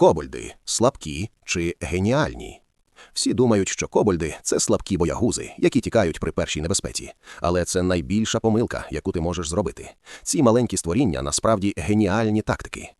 Кобальди слабкі чи геніальні? Всі думають, що кобальди це слабкі боягузи, які тікають при першій небезпеці. Але це найбільша помилка, яку ти можеш зробити. Ці маленькі створіння насправді геніальні тактики.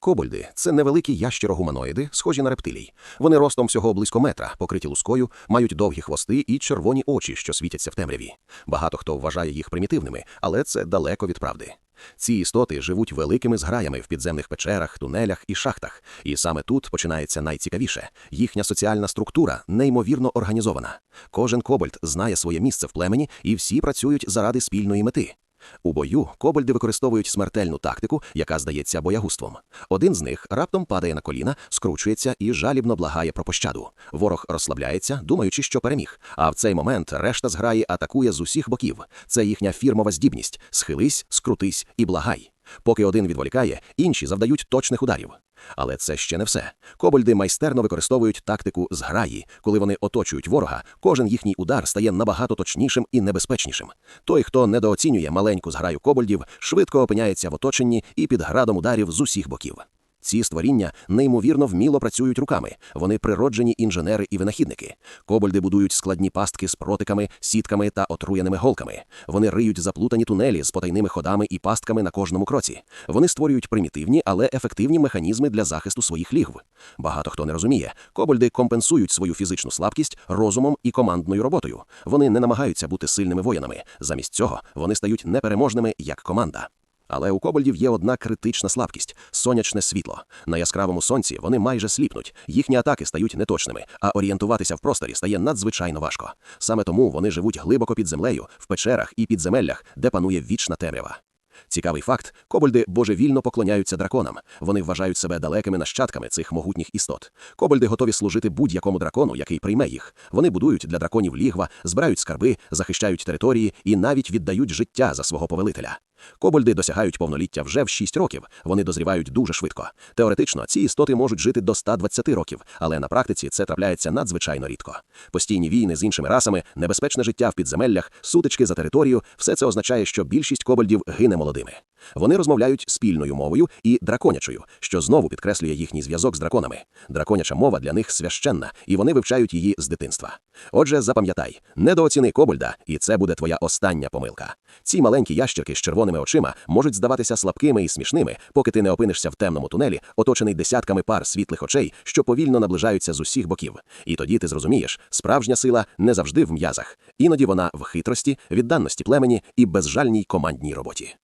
Кобальди це невеликі ящерогуманоїди, схожі на рептилій. Вони ростом всього близько метра, покриті лускою, мають довгі хвости і червоні очі, що світяться в темряві. Багато хто вважає їх примітивними, але це далеко від правди. Ці істоти живуть великими зграями в підземних печерах, тунелях і шахтах, і саме тут починається найцікавіше. Їхня соціальна структура неймовірно організована. Кожен кобальт знає своє місце в племені, і всі працюють заради спільної мети. У бою кобальди використовують смертельну тактику, яка здається боягуством. Один з них раптом падає на коліна, скручується і жалібно благає про пощаду. Ворог розслабляється, думаючи, що переміг. А в цей момент решта зграї атакує з усіх боків. Це їхня фірмова здібність: схились, скрутись і благай. Поки один відволікає, інші завдають точних ударів. Але це ще не все. Кобольди майстерно використовують тактику зграї. Коли вони оточують ворога, кожен їхній удар стає набагато точнішим і небезпечнішим. Той, хто недооцінює маленьку зграю кобольдів, швидко опиняється в оточенні і під градом ударів з усіх боків. Ці створіння неймовірно вміло працюють руками. Вони природжені інженери і винахідники. Кобальди будують складні пастки з протиками, сітками та отруєними голками. Вони риють заплутані тунелі з потайними ходами і пастками на кожному кроці. Вони створюють примітивні, але ефективні механізми для захисту своїх лігв. Багато хто не розуміє. Кобальди компенсують свою фізичну слабкість розумом і командною роботою. Вони не намагаються бути сильними воїнами. Замість цього вони стають непереможними як команда. Але у кобальдів є одна критична слабкість сонячне світло. На яскравому сонці вони майже сліпнуть, їхні атаки стають неточними, а орієнтуватися в просторі стає надзвичайно важко. Саме тому вони живуть глибоко під землею, в печерах і підземеллях, де панує вічна темрява. Цікавий факт: кобальди божевільно поклоняються драконам. Вони вважають себе далекими нащадками цих могутніх істот. Кобальди готові служити будь-якому дракону, який прийме їх. Вони будують для драконів лігва, збирають скарби, захищають території і навіть віддають життя за свого повелителя. Кобальди досягають повноліття вже в 6 років, вони дозрівають дуже швидко. Теоретично ці істоти можуть жити до 120 років, але на практиці це трапляється надзвичайно рідко. Постійні війни з іншими расами, небезпечне життя в підземеллях, сутички за територію все це означає, що більшість кобальдів гине молодими. Вони розмовляють спільною мовою і драконячою, що знову підкреслює їхній зв'язок з драконами. Драконяча мова для них священна, і вони вивчають її з дитинства. Отже, запам'ятай, недооціни кобальда, і це буде твоя остання помилка. Ці маленькі ящерки з червоними очима можуть здаватися слабкими і смішними, поки ти не опинишся в темному тунелі, оточений десятками пар світлих очей, що повільно наближаються з усіх боків. І тоді ти зрозумієш, справжня сила не завжди в м'язах, іноді вона в хитрості, відданості племені і безжальній командній роботі.